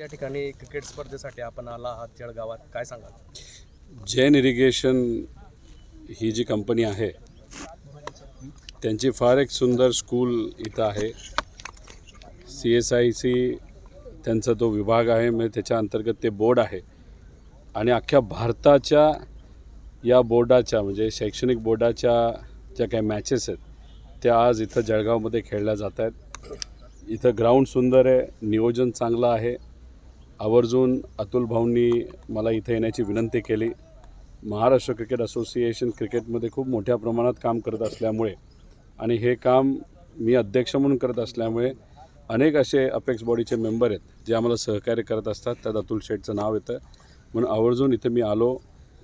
या ठिकाणी क्रिकेट स्पर्धेसाठी आपण आला आहात जळगावात. काय सांगाल? जैन इरिगेशन ही जी कंपनी आहे त्यांची फार एक सुंदर स्कूल इथं आहे. सी एस आय सी त्यांचा तो विभाग आहे म्हणजे त्याच्या अंतर्गत ते बोर्ड आहे. आणि अख्ख्या भारताच्या या बोर्डाच्या म्हणजे शैक्षणिक बोर्डाच्या ज्या काही मॅचेस आहेत त्या आज इथं जळगावमध्ये खेळल्या जात आहेत. इथं ग्राउंड सुंदर आहे नियोजन चांगलं आहे. आवर्जून अतुल भाऊंनी मला इथे येण्याची विनंती केली. महाराष्ट्र क्रिकेट असोसिएशन क्रिकेटमध्ये खूप मोठ्या प्रमाणात काम करत असल्यामुळे आणि हे काम मी अध्यक्ष म्हणून करत असल्यामुळे अनेक असे अपेक्स बॉडीचे मेंबर आहेत जे आम्हाला सहकार्य करत असतात. त्यात अतुल शेठचं नाव येतं. म्हणून आवर्जून इथे मी आलो.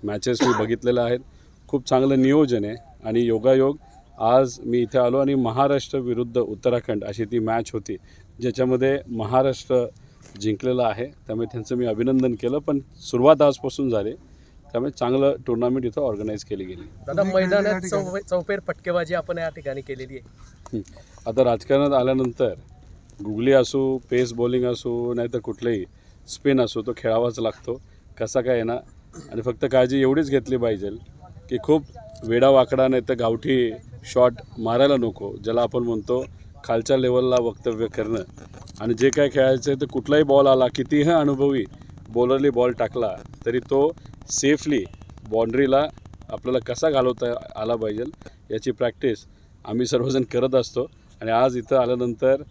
मॅचेस मी बघितलेल्या आहेत. खूप चांगलं नियोजन आहे आणि योगायोग. आज मी इथे आलो आणि महाराष्ट्र विरुद्ध उत्तराखंड अशी ती मॅच होती ज्याच्यामध्ये महाराष्ट्र जिंकलेलं आहे. त्यामुळे त्यांचं मी अभिनंदन केलं पण सुरुवात आजपासून झाली. त्यामुळे चांगलं टुर्नामेंट इथं ऑर्गनाईज केली गेली. दादा मैदानात चौफेर फटकेबाजी आपण या ठिकाणी केलेली आहे. आता राजकारणात आल्यानंतर गुगली असो पेस बॉलिंग असो नाही तर कुठलंही स्पिन असो तो खेळावाच लागतो. कसा काय ना आणि फक्त काळजी एवढीच घेतली पाहिजे की खूप वेडावाकडा नाही तर गावठी शॉट मारायला नको ज्याला आपण म्हणतो खालच्या लेवलला वक्तव्य करणं. आणि जे काय खेळायचं आहे तर कुठलाही बॉल आला कितीही अनुभवी बॉलरली बॉल टाकला तरी तो सेफली बाउंड्रीला आपल्याला कसा घालवता आला पाहिजे याची प्रॅक्टिस आम्ही सर्वजण करत असतो. आणि आज इथं आल्यानंतर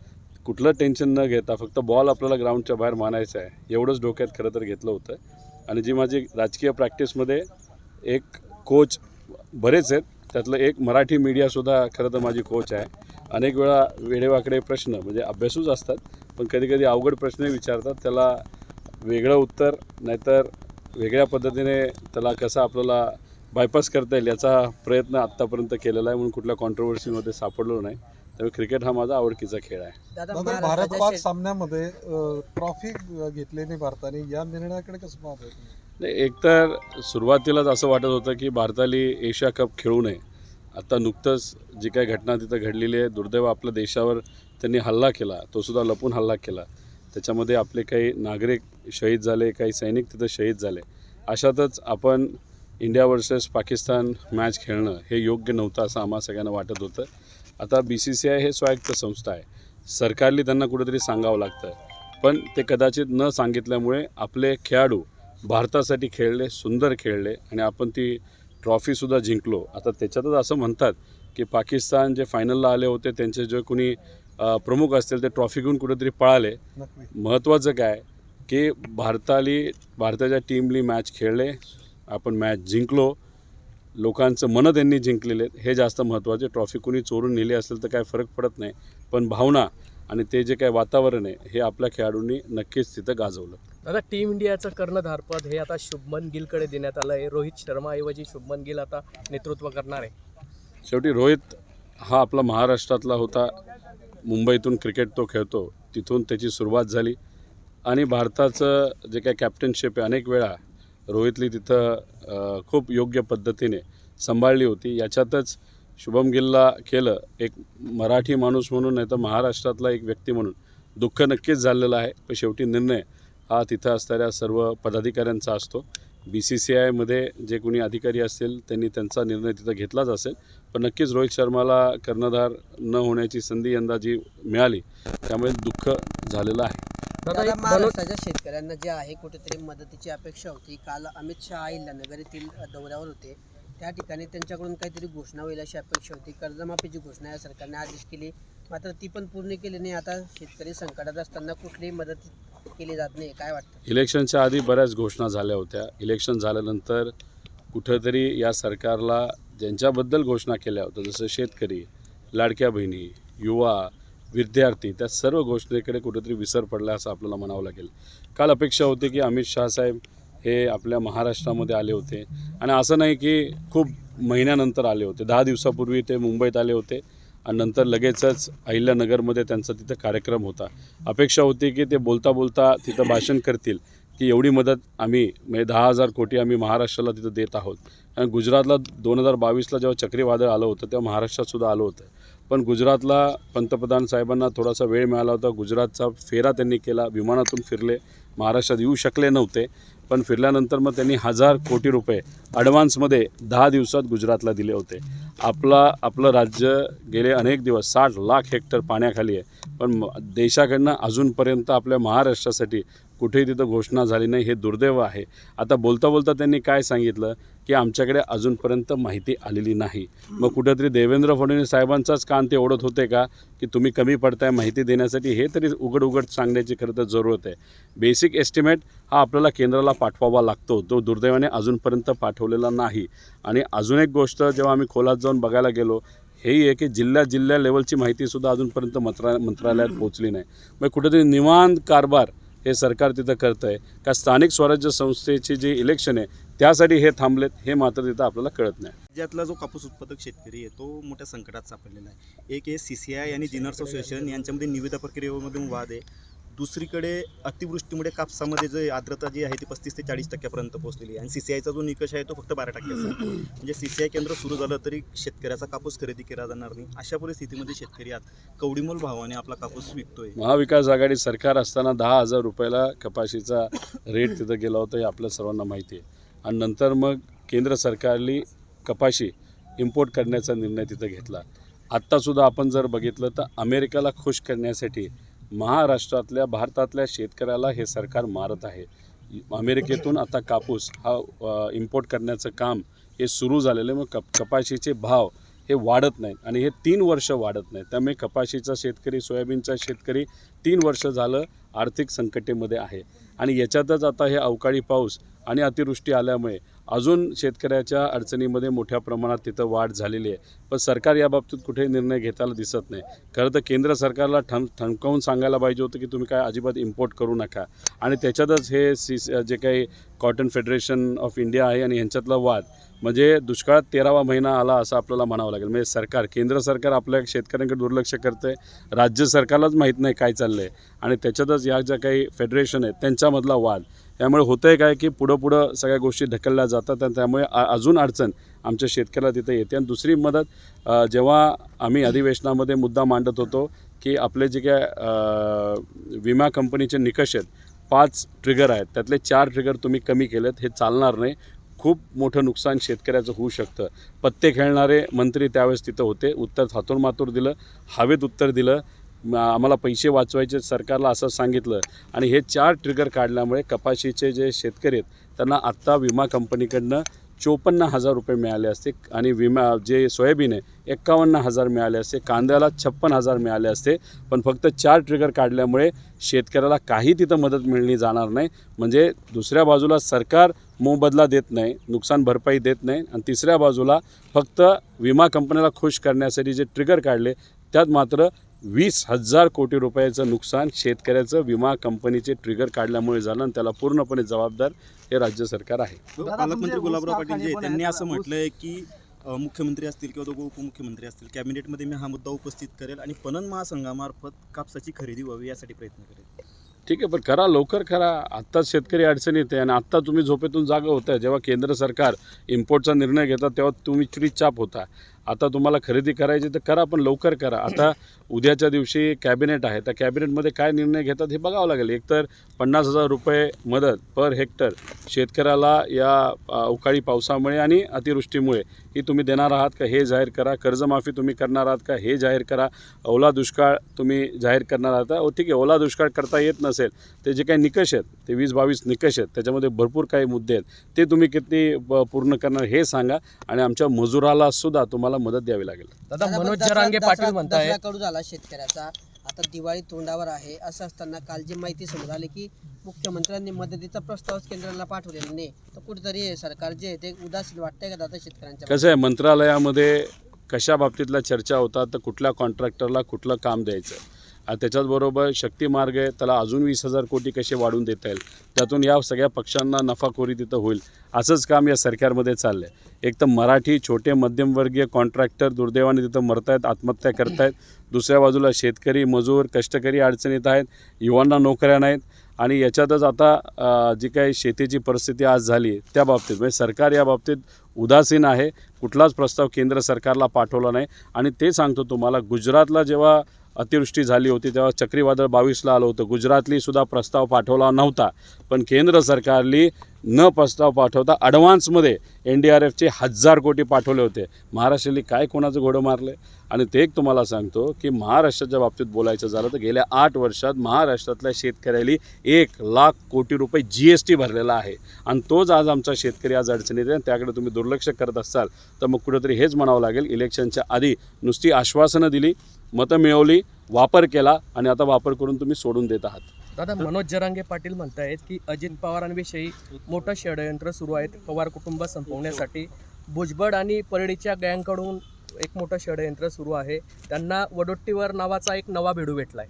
कुठलं टेन्शन न घेता फक्त बॉल आपल्याला ग्राउंडच्या बाहेर मानायचा आहे एवढंच डोक्यात खरं तर घेतलं होतं. आणि जी माझी राजकीय प्रॅक्टिसमध्ये एक कोच बरेच आहेत त्यातलं एक मराठी मीडियासुद्धा खरं तर माझी कोच आहे. अनेक वेळा वेडेवाकडे प्रश्न म्हणजे अभ्यासूच असतात पण कधी कधी अवघड प्रश्नही विचारतात त्याला वेगळं उत्तर नाहीतर वेगळ्या पद्धतीने त्याला कसं आपल्याला बायपास करता येईल याचा प्रयत्न आत्तापर्यंत केलेला आहे म्हणून कुठल्या कॉन्ट्रोवर्सीमध्ये सापडलो नाही. त्यामुळे क्रिकेट हा माझा आवडतीचा खेळ आहे. भारत पाक सामन्यामध्ये ट्रॉफी घेतली नाही भारताने या निर्णयाकडे कसं तुम्ही? नाही एकतर सुरुवातीलाच असं वाटत होतं की भारताली एशिया कप खेळू नये. आत्ता नुकतंच जी काही घटना तिथं घडलेली आहे दुर्दैव आपल्या देशावर त्यांनी हल्ला केला तोसुद्धा लपून हल्ला केला. त्याच्यामध्ये आपले काही नागरिक शहीद झाले काही सैनिक तिथं शहीद झाले. अशातच आपण इंडिया वर्सेस पाकिस्तान मॅच खेळणं हे योग्य नव्हतं असं आम्हा सगळ्यांना वाटत होतं. आता बी सी सी आय हे स्वायत्त संस्था आहे. सरकारली त्यांना कुठेतरी सांगावं लागतं. पण ते कदाचित न सांगितल्यामुळे आपले खेळाडू भारतासाठी खेळले सुंदर खेळले आणि आपण ती ट्रॉफीसुद्धा जिंकलो. आता त्याच्यातच असं म्हणतात की पाकिस्तान जे फायनलला आले होते त्यांचे जे कोणी प्रमुख असतील ते ट्रॉफी घेऊन कुठेतरी पळाले. महत्त्वाचं काय? की भारताली भारताच्या टीमली मॅच खेळले आपण मॅच जिंकलो. लोकांचं मनं त्यांनी जिंकलेले. हे जास्त महत्त्वाचे ट्रॉफी कुणी चोरून नेली असेल तर काय फरक पडत नाही. पण भावना आणि ते जे काय वातावरण आहे हे आपल्या खेळाडूंनी नक्कीच तिथं गाजवलं. दादा टीम इंडियाचं कर्णधारपद हे आता शुभमन गिलकडे देण्यात आलं आहे. रोहित शर्माऐवजी शुभमन गिल आता नेतृत्व करणार आहे. शेवटी रोहित हा आपला महाराष्ट्रातला होता. मुंबईतून क्रिकेट तो खेळतो. तिथून त्याची सुरुवात झाली. आणि भारताचं जे काय कॅप्टनशिप आहे अनेक वेळा रोहितली तिथं खूप योग्य पद्धतीने सांभाळली होती. याच्यातच शुभम गिलला केलं एक मराठी माणूस म्हणून नाही तर महाराष्ट्रातला एक व्यक्ती म्हणून दुःख नक्कीच झालेलं आहे. पण शेवटी निर्णय हा तिथं असणाऱ्या सर्व पदाधिकाऱ्यांचा असतो. बी सी सी आयमध्ये जे कोणी अधिकारी असतील त्यांनी त्यांचा निर्णय तिथं घेतलाच असेल. पण नक्कीच रोहित शर्माला कर्णधार न होण्याची संधी यंदा जी मिळाली त्यामुळे दुःख झालेलं आहे. दादा महाराष्ट्राच्या शेतकऱ्यांना जे आहे कुठेतरी मदतीची अपेक्षा होती. काल अमित शहा अहिल्यानगर येथील दौऱ्यावर होते. त्या ठिकाणी त्यांच्याकडून काहीतरी घोषणा होईल अशी अपेक्षा होती. कर्जमाफीची घोषणा या सरकारने आदेश केली. मात्र ती पण पूर्ण केली नाही. आता शेतकरी संकटात असताना कुठलीही मदत केली जात नाही. काय वाटतं? इलेक्शनच्या आधी बऱ्याच घोषणा झाल्या होत्या. इलेक्शन झाल्यानंतर कुठंतरी या सरकारला ज्यांच्याबद्दल घोषणा केल्या होत्या जसं शेतकरी लाडक्या बहिणी युवा विद्यार्थी त्या सर्व घोषणेकडे कुठेतरी विसर पडला असं आपल्याला म्हणावं लागेल. काल अपेक्षा होती की अमित शहा साहेब हे आपल्या महाराष्ट्रामध्ये आले होते. आणि असं नाही की खूप महिन्यानंतर आले होते. दहा दिवसापूर्वी ते मुंबईत आले होते आणि नंतर लगेचच अहिल्यानगरमध्ये त्यांचा तिथं कार्यक्रम होता. अपेक्षा होती की ते बोलता बोलता तिथं भाषण करतील की एवढी मदत आम्ही म्हणजे दहा हजार कोटी आम्ही महाराष्ट्राला तिथं देत आहोत. आणि गुजरातला दोन हजार बावीसला जेव्हा चक्रीवादळ आलं होतं तेव्हा महाराष्ट्रातसुद्धा आलं होतं. पण गुजरातला पंतप्रधान साहेबांना थोडासा वेळ मिळाला होता. गुजरातचा फेरा त्यांनी केला. विमानातून फिरले. महाराष्ट्रात येऊ शकले नव्हते. पण फिरल्यानंतर मग त्यांनी हजार कोटी रुपये ॲडव्हान्समध्ये दहा दिवसात गुजरातला दिले होते. आपला आपलं राज्य गेले अनेक दिवस साठ लाख हेक्टर पाण्याखाली आहे. पण देशाकडनं अजूनपर्यंत आपल्या महाराष्ट्रासाठी कुठेही तिथं घोषणा झाली नाही हे दुर्दैव आहे. आता बोलता बोलता त्यांनी काय सांगितलं? की आमच्याकडे अजूनपर्यंत माहिती आलेली नाही. मग कुठेतरी देवेंद्र फडणवीस साहेबांचाच कान ते ओढत होते का? की तुम्ही कमी पडताय माहिती देण्यासाठी हे तरी उघड उघड सांगण्याची खरं तर जरूरत आहे. बेसिक एस्टिमेट हा आपल्याला केंद्राला पाठवावा लागतो. तो दुर्दैवाने अजूनपर्यंत पाठवलेला नाही. आणि अजून एक गोष्ट जेव्हा आम्ही खोलात जाऊन बघायला गेलो हेही आहे की जिल्ह्या जिल्ह्या लेवलची माहितीसुद्धा अजूनपर्यंत मंत्रा मंत्रालयात पोहोचली नाही. मग कुठेतरी निवांत कारभार हे सरकार तिथं करतं आहे का स्थानिक स्वराज्य संस्थेची जी इलेक्शन आहे त्यासाठी हे थांबलेत हे मात्र तिथं आपल्याला कळत नाही. राज्यातला जो कापूस उत्पादक शेतकरी आहे तो मोठ्या संकटात सापडलेला आहे. एक हे सी सी आय आणि जिनर्स असोसिएशन यांच्यामध्ये निविदा प्रक्रियेमधून वाद आहे. दुसरीकडे अतिवृष्टीमुळे कापसामध्ये जे आर्द्रता जी आहे ती पस्तीस ते चाळीस टक्क्यापर्यंत पोहोचलेली आहे. आणि सी सी आयचा जो निकष आहे तो फक्त बारा टक्क्याचा म्हणजे सी सी आय केंद्र सुरू झालं तरी शेतकऱ्याचा कापूस खरेदी केला जाणार नाही. अशा परिस्थितीमध्ये शेतकरी आज कवडीमोल भावाने आपला कापूस विकतोय. महाविकास आघाडी सरकार असताना दहा हजार रुपयाला कपाशीचा रेट तिथं गेला होता हे आपल्या सर्वांना माहिती आहे. आणि नंतर मग केंद्र सरकारने कपाशी इम्पोर्ट करण्याचा निर्णय तिथं घेतला. आत्तासुद्धा आपण जर बघितलं तर अमेरिकेला खुश करण्यासाठी महाराष्ट्रातल्या भारतातल्या शेतकऱ्याला हे सरकार मारत आहे. अमेरिकेतून आता कापूस हा इम्पोर्ट करण्याचं काम हे सुरू झालेलं आहे. मग कप कपाशीचे भाव हे वाढत नाहीत आणि हे तीन वर्ष वाढत नाहीत. त्यामुळे कपाशीचा शेतकरी सोयाबीनचा शेतकरी तीन वर्ष झालं आर्थिक संकटेमध्ये आहे. आणि याच्यातच आता हे अवकाळी पाऊस आणि अतिवृष्टी आल्यामुळे अजून शेतकऱ्याच्या अडचणीमध्ये मोठ्या प्रमाणात तिथं वाढ झालेली आहे. पण सरकार याबाबतीत कुठेही निर्णय घेताना दिसत नाही. खरं तर केंद्र सरकारला ठण ठणकावून सांगायला पाहिजे होतं की तुम्ही काय अजिबात इम्पोर्ट करू नका. आणि त्याच्यातच हे सी जे काही कॉटन फेडरेशन ऑफ इंडिया आहे आणि ह्यांच्यातला वाद. म्हणजे दुष्काळात तेरावा महिना आला असं आपल्याला म्हणावं लागेल. म्हणजे सरकार केंद्र सरकार आपल्या शेतकऱ्यांकडे दुर्लक्ष करतं आहे राज्य सरकारलाच माहीत नाही काय चाललं आहे आणि त्याच्यातच या ज्या काही फेडरेशन आहेत त्यांच्यामधला वाद. त्यामुळे होतं आहे काय की पुढं पुढं सगळ्या गोष्टी ढकलल्या जातात आणि त्यामुळे अजून अडचण आमच्या शेतकऱ्याला तिथं येते. आणि दुसरी मदत जेव्हा आम्ही अधिवेशनामध्ये मुद्दा मांडत होतो की आपले जे काय विमा कंपनीचे निकष आहेत पाच ट्रिगर आहेत त्यातले चार ट्रिगर तुम्ही कमी केलेत हे चालणार नाही. खूप मोठं नुकसान शेतकऱ्याचं होऊ शकतं. पत्ते खेळणारे मंत्री त्यावेळेस तिथं होते. उत्तर थातूर मातूर दिलं हवेत उत्तर दिलं. आम्हाला पैसे वाचवायचे सरकारला असं सांगितलं. आणि हे चार ट्रिगर काढल्यामुळे कपाशीचे जे शेतकरी आहेत त्यांना आत्ता विमा कंपनीकडनं चोपन्न हजार रुपये मिळाले असते आणि विमा जे सोयाबीन आहे एक्कावन्न हजार मिळाले असते कांद्याला छप्पन हजार मिळाले असते. पण फक्त चार ट्रिगर काढल्यामुळे शेतकऱ्याला काही तिथं मदत मिळली जाणार नाही. म्हणजे दुसऱ्या बाजूला सरकार मोबदला देत नाही नुकसान भरपाई देत नाही. आणि तिसऱ्या बाजूला फक्त विमा कंपन्याला खुश करण्यासाठी जे ट्रिगर काढले त्यात मात्र वीस हजार कोटी रुपयाचं नुकसान शेतकऱ्याचं विमा कंपनीचे ट्रिगर काढल्यामुळे झालं आणि त्याला पूर्णपणे जबाबदार हे राज्य सरकार आहे. पालकमंत्री गुलाबराव पाटील जे आहेत, त्यांनी असं म्हटलंय की अ, मुख्यमंत्री असतील किंवा दोघं उपमुख्यमंत्री असतील कॅबिनेटमध्ये मी हा मुद्दा उपस्थित करेल आणि पणन महासंघामार्फत कापसाची खरेदी व्हावी यासाठी प्रयत्न करेल. ठीक आहे पण करा लवकर करा. आत्ताच शेतकरी अडचणीत आहे आणि आत्ता तुम्ही झोपेतून जागा होता जेव्हा केंद्र सरकार इम्पोर्टचा निर्णय घेतात तेव्हा तुम्ही चुरीचाप होता. आता तुम्हाला खरेदी करायची तर करा पण लवकर करा. आता उद्याच्या दिवशी कॅबिनेट आहे. त्या कॅबिनेटमध्ये काय निर्णय घेतात हे बघावं लागेल. एकतर पन्नास हजार रुपये मदत पर हेक्टर शेतकऱ्याला या अवकाळी पावसामुळे आणि अतिवृष्टीमुळे ही तुम्ही देणार आहात का हे जाहीर करा. कर्जमाफी तुम्ही करणार आहात का हे जाहीर करा. ओला दुष्काळ तुम्ही जाहीर करणार आहात ओ ठीक आहे. ओला दुष्काळ करता येत नसेल ते जे काही निकष आहेत ते वीस बावीस निकष आहेत त्याच्यामध्ये भरपूर काही मुद्दे आहेत. ते तुम्ही किती ब- पूर्ण करणार हे सांगा. आणि आमच्या मजुराला सुद्धा तुम्हाला मदत द्यावी लागेल. दादा मनोज जरांगे पाटील म्हणतायत. दसरा कडू झाला शेतकऱ्याचा. आता दिवाळी तोंडावर आहे. असं असताना काल जी माहिती समोर आली की मुख्यमंत्र्यांनी मदतीचा प्रस्ताव केंद्राला पाठवलेला नाही. तर कुठेतरी हे सरकार जे आहे ते उदासीन वाटतंय का दादा शेतकऱ्यांच्या कसं आहे मंत्रालयामध्ये कशा बाबतीतल्या चर्चा होतात तर कुठल्या कॉन्ट्रॅक्टरला कुठलं काम द्यायचं? त्याच्याचबरोबर शक्तीमार्ग आहे त्याला अजून वीस हजार कोटी कसे वाढवून देता येईल त्यातून या सगळ्या पक्षांना नफाखोरी तिथं होईल असंच काम या सरकारमध्ये चाललं आहे एक तर मराठी छोटे मध्यमवर्गीय कॉन्ट्रॅक्टर दुर्दैवाने तिथं मरतायत आत्महत्या करतायत. दुसऱ्या बाजूला शेतकरी मजूर कष्टकरी अडचणीत आहेत युवांना नोकऱ्या नाहीत. आणि याच्यातच आता जी काही शेतीची परिस्थिती आज झाली त्या बाबतीत म्हणजे सरकार या बाबतीत उदासीन आहे. कुठलाच प्रस्ताव केंद्र सरकारला पाठवला नाही. आणि ते सांगतो तुम्हाला गुजरातला जेव्हा अतिवृष्टी झाली होती तेव्हा चक्रीवादळ बावीसला आलं होतं. गुजरातली सुद्धा प्रस्ताव पाठवला नव्हता. पण केंद्र सरकारली न प्रस्ताव पाठवता ॲडव्हान्समध्ये एन डी आर एफचे हजार कोटी पाठवले होते. महाराष्ट्राली काय कोणाचं घोडं मारलं? आणि ते एक तुम्हाला सांगतो की महाराष्ट्राच्या बाबतीत बोलायचं झालं तर गेल्या आठ वर्षात महाराष्ट्रातल्या शेतकऱ्याली एक लाख कोटी रुपये जी एस टी भरलेला आहे. आणि तोच आज आमचा शेतकरी आज अडचणीत आहे. आणि त्याकडे तुम्ही दुर्लक्ष करत असाल तर मग कुठेतरी हेच म्हणावं लागेल. इलेक्शनच्या आधी नुसती आश्वासनं दिली. मतं मिळवली वापर केला आणि आता वापर करून तुम्ही सोडून देत आहात. दादा मनोज जरांगे पाटील म्हणतायत की अजित पवारांविषयी मोठं षडयंत्र सुरू आहे पवार कुटुंब संपवण्यासाठी भुजबळ आणि परळीच्या गँगकडून एक मोठं षडयंत्र सुरू आहे. त्यांना वडोट्टीवर नावाचा एक नवा भिडू भेटलाय.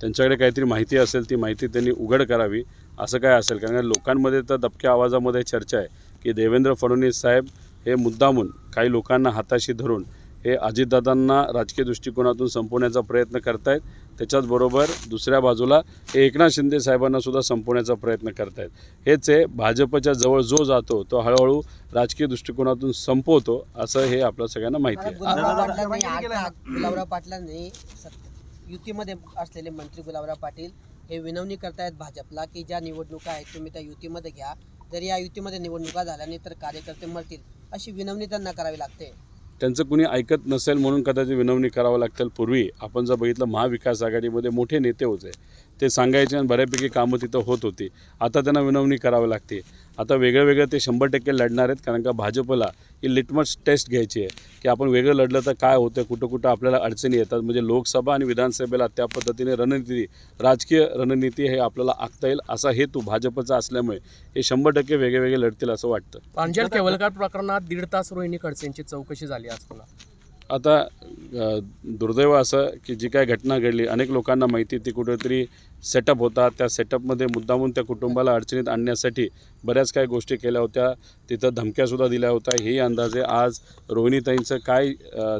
त्यांच्याकडे काहीतरी माहिती असेल ती माहिती त्यांनी उघड करावी. असं काय असेल? कारण लोकांमध्ये तर दबक्या आवाजामध्ये चर्चा आहे की देवेंद्र फडणवीस साहेब हे मुद्दामून काही लोकांना हाताशी धरून हे अजितदादांना राजकीय दृष्टिकोनातून संपवण्याचा प्रयत्न करतायत. त्याच्याचबरोबर दुसऱ्या बाजूला हे एकनाथ शिंदे साहेबांनासुद्धा संपवण्याचा प्रयत्न करतायत. हेच आहे भाजपच्या जवळ जो जातो तो हळूहळू राजकीय दृष्टिकोनातून संपवतो असं हे आपल्या सगळ्यांना माहिती आहे. पाटलांनी पाटलांनी युतीमध्ये असलेले मंत्री गुलाबराव पाटील हे विनवणी करतायत भाजपला की ज्या निवडणुका आहेत तुम्ही त्या युतीमध्ये घ्या. जर या युतीमध्ये निवडणुका झाल्या नाही तर कार्यकर्ते मरतील अशी विनवणी त्यांना करावी लागते. त्यांचं कुणी ऐकत नसेल म्हणून कदाचित विनवणी करावं लागतील. पूर्वी आपण जर बघितलं महाविकास आघाडीमध्ये मोठे नेते होते. ते सांगायचे आणि बऱ्यापैकी कामं तिथं होत होती. आता त्यांना विनवणी करावी लागते. आता वेगळं वेगळं ते शंभर टक्के लढणार आहेत कारण का भाजपला ही लिटमस टेस्ट घ्यायची आहे की आपण वेगळं लढलं तर काय होतं कुठं कुठं आपल्याला अडचणी येतात. म्हणजे लोकसभा आणि विधानसभेला त्या पद्धतीने रणनीती राजकीय रणनीती हे आपल्याला आखता येईल असा हेतू भाजपचा असल्यामुळे हे शंभर टक्के वेगळे वेगळे लढतील असं वाटतं. प्रांजल केवलकर प्रकरणात दीड तास रोहिणी खडसेंची चौकशी झाली आज आता दुर्दैव असं की जी काय घटना घडली अनेक लोकांना माहिती ती कुठेतरी सेटअप होता. त्या सेटअपमध्ये मुद्दामून त्या कुटुंबाला अडचणीत आणण्यासाठी बऱ्याच काही गोष्टी केल्या होत्या. तिथं धमक्यासुद्धा दिल्या होत्या. हेही अंदाजे आज रोहिणीताईंचं काय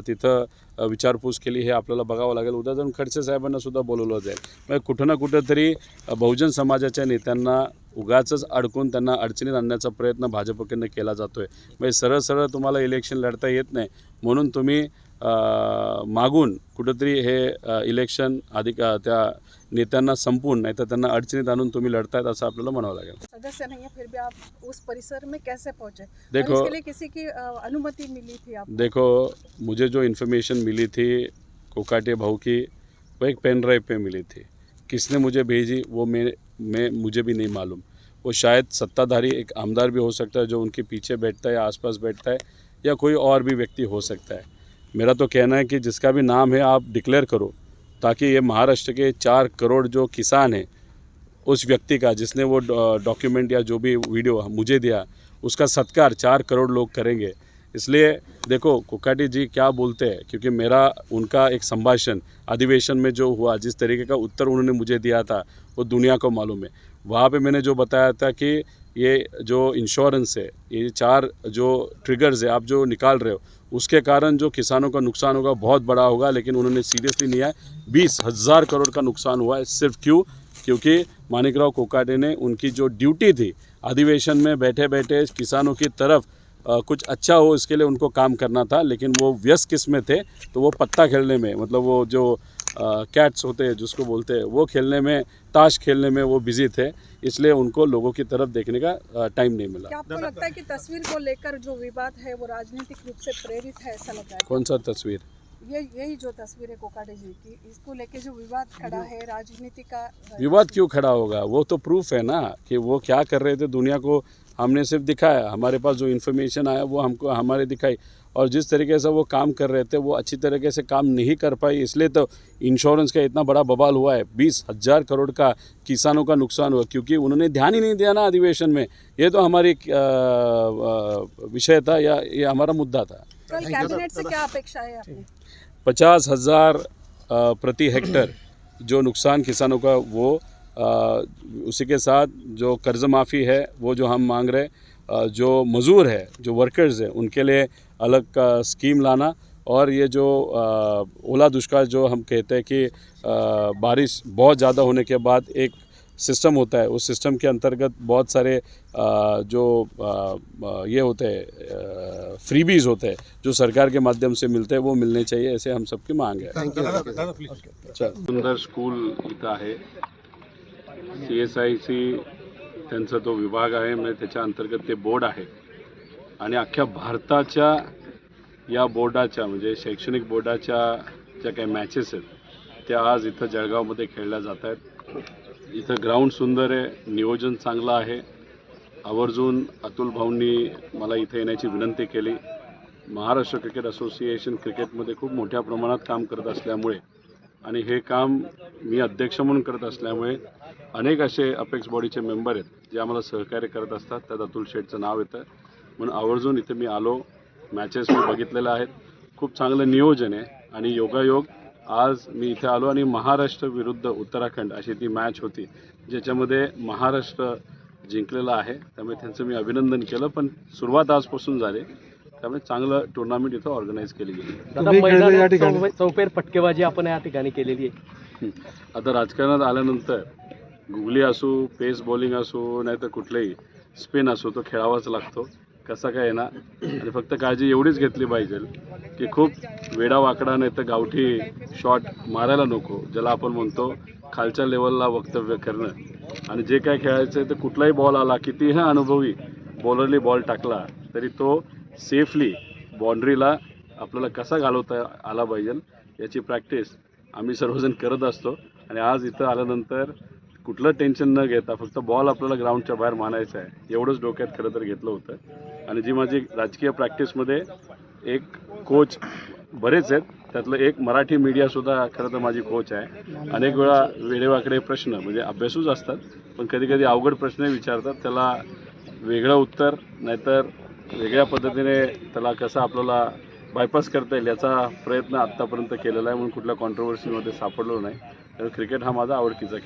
तिथं विचारपूस केली हे आपल्याला बघावं लागेल. उद्या जाऊन खडसे साहेबांनासुद्धा बोलवलं जाईल. म्हणजे कुठं ना कुठंतरी बहुजन समाजाच्या नेत्यांना उगाचंच अडकून त्यांना अडचणीत आणण्याचा प्रयत्न भाजपकडनं केला जातो आहे म्हणजे सरळ सरळ तुम्हाला इलेक्शन लढता येत नाही. म्हणून तुम्ही मागून कुठंतरी हे इलेक्शन अधिक त्या नेत्यांना संपवून नाही तर त्यांना अडचणीत आणून तुम्ही लढतायत असं आपल्याला म्हणावं लागेल. सदस्य नहीं है फिर भी आप उस परिसर में कैसे पहुँचे? देखो इसके लिए किसी की अनुमति मिली थी आप देखो मुझे जो इन्फॉर्मेशन मिली थी कोकाटे भाऊ की वो एक पेन ड्राइव पे मिली थी। किसने मुझे भेजी वो मैं मैं मुझे भी नहीं मालूम। वो शायद सत्ताधारी एक आमदार भी हो सकता है जो उनके पीछे बैठता है आसपास बैठता है। या कोई और भी व्यक्ति हो सकता है। मेरा तो कहना है कि जिसका भी नाम है, आप डिक्लेयर करो, ताकि ये महाराष्ट्र के चार करोड़ जो किसान हैं, उस व्यक्ति का जिसने वो डॉक्यूमेंट या जो भी वीडियो मुझे दिया, उसका सत्कार चार करोड़ लोग करेंगे। इसलिए देखो कोकाटी जी क्या बोलते हैं? क्योंकि मेरा, उनका एक संभाषण, अधिवेशन में जो हुआ, जिस तरीके का उत्तर उन्होंने मुझे दिया था, वो दुनिया को मालूम है। वहाँ पे मैंने जो बताया था कि ये जो इंश्योरेंस है, ये चार जो ट्रिगर्स है, आप जो निकाल रहे हो, उसके कारण जो किसानों का नुकसान होगा, बहुत बड़ा होगा, लेकिन उन्होंने सीरियसली लिया है बीस हज़ार करोड़ का नुकसान हुआ है, सिर्फ़ क्यों? क्योंकि मानिकराव कोकाटे ने उनकी जो ड्यूटी थी, अधिवेशन में बैठे बैठे किसानों की तरफ़ कुछ अच्छा हो इसके लिए उनको काम करना था लेकिन वो व्यस्त किसमें थे तो वो पत्ता खेलने में मतलब वो जो कैट्स होते हैं जिसको बोलते हैं वो खेलने में ताश खेलने में वो बिज़ी थे इसलिए उनको लोगों की तरफ़ देखने का टाइम नहीं मिला। क्या आपको लगता है कि तस्वीर को लेकर जो विवाद है वो राजनीतिक रूप से प्रेरित है ऐसा लग रहा कौन सा तस्वीर? ये यही जो तस्वीर है कोकाटे जी की इसको लेके जो विवाद खड़ा है राजनीति का विवाद क्यों खड़ा होगा? वो तो प्रूफ है ना कि वो क्या कर रहे थे दुनिया को हमने सिर्फ़ दिखाया हमारे पास जो इन्फॉर्मेशन आया वो हमको हमारे दिखाई। और जिस तरीके से वो काम कर रहे थे वो अच्छी तरीके से काम नहीं कर पाई। इसलिए तो इंश्योरेंस का इतना बड़ा बवाल हुआ है। बीस हज़ार करोड़ का किसानों का नुकसान हुआ क्योंकि उन्होंने ध्यान ही नहीं दिया ना अधिवेशन में। ये तो हमारी विषय था या ये हमारा मुद्दा था। कैबिनेट से क्या अपेक्षा है पचास हज़ार प्रति हेक्टर जो नुकसान किसानों का वो उसी के साथ जो कर्ज माफ़ी है वो जो हम मांग रहे अ, जो मज़दूर है जो वर्कर्स हैं उनके लिए अलग का स्कीम लाना और ये जो ओला दुष्काल जो हम कहते हैं कि बारिश बहुत ज़्यादा होने के बाद एक सिस्टम होता है उस सिस्टम के अंतर्गत बहुत सारे जो ये होते हैं फ्रीबीज होते हैं जो सरकार के माध्यम से मिलते हैं वो मिलने चाहिए ऐसे हम सबकी मांग है। चल. सुंदर स्कूल इथं आहे सी एस आय सी त्यांचा तो विभाग आहे म्हणजे त्याच्या अंतर्गत ते बोर्ड आहे. आणि अख्ख्या भारताच्या या बोर्डाच्या म्हणजे शैक्षणिक बोर्डाच्या ज्या काही मॅचेस आहेत त्या आज इथं जळगावमध्ये खेळल्या जात आहेत. इथं ग्राउंड सुंदर आहे नियोजन चांगलं आहे. आवर्जून अतुल भाऊंनी मला इथे येण्याची विनंती केली. महाराष्ट्र क्रिकेट असोसिएशन क्रिकेटमध्ये खूप मोठ्या प्रमाणात काम करत असल्यामुळे आणि हे काम मी अध्यक्ष म्हणून करत असल्यामुळे अनेक असे अपेक्स बॉडीचे मेंबर आहेत जे आम्हाला सहकार्य करत असतात. त्यात अतुल शेठचं नाव येतं. म्हणून आवर्जून इथे मी आलो. मॅचेस मी बघितलेल्या आहेत. खूप चांगलं नियोजन आहे आणि योगायोग. आज मी इथे आलो आणि महाराष्ट्र विरुद्ध उत्तराखंड अशी ती मॅच होती ज्याच्यामध्ये महाराष्ट्र जिंकलेलं आहे. त्यामुळे त्यांचं मी अभिनंदन केलं. पण सुरुवात आजपासून झाली. त्यामुळे चांगलं टुर्नामेंट इथं ऑर्गनाईज केली गेली. दादा तुम्ही खेळले या मैदानात ठिकाणी? चौ- चौफेर फटकेबाजी आपण या ठिकाणी केलेली आहे. आता राजकारणात आल्यानंतर गुगली असो पेस बॉलिंग असो नाही तर कुठलेही स्पिन असो तो खेळावाच लागतो. कसा काय ना आणि फक्त काळजी एवढीच घेतली पाहिजे की खूप वेडावाकडा नाही तर गावठी शॉट मारायला नको ज्याला आपण म्हणतो खालच्या लेवलला वक्तव्य करणं. आणि जे काय खेळायचं आहे तर कुठलाही बॉल आला कितीही अनुभवी बॉलरली बॉल टाकला तरी तो सेफली बाँड्रीला आपल्याला कसा घालवता आला पाहिजे याची प्रॅक्टिस आम्ही सर्वजण करत असतो. आणि आज इथं आल्यानंतर कुठलं टेन्शन न घेता फक्त बॉल आपल्याला ग्राउंडच्या बाहेर मानायचा आहे. एवढंच डोक्यात खरं तर घेतलं होतं. आणि जी माझी राजकीय प्रॅक्टिसमध्ये एक कोच बरेच आहेत. त्यातलं एक मराठी मीडियासुद्धा खरं तर माझी कोच आहे. अनेक वेळा वेडेवाकडे प्रश्न म्हणजे अभ्यासूच असतात. पण कधी कधी अवघड प्रश्नही विचारतात. त्याला वेगळं उत्तर नाहीतर वेगळ्या पद्धतीने त्याला कसं आपल्याला बायपास करता येईल याचा प्रयत्न आत्तापर्यंत केलेला आहे म्हणून कुठल्या कॉन्ट्रोवर्सीमध्ये सापडलो नाही. तर क्रिकेट हा माझा आवडतीचा खेळ.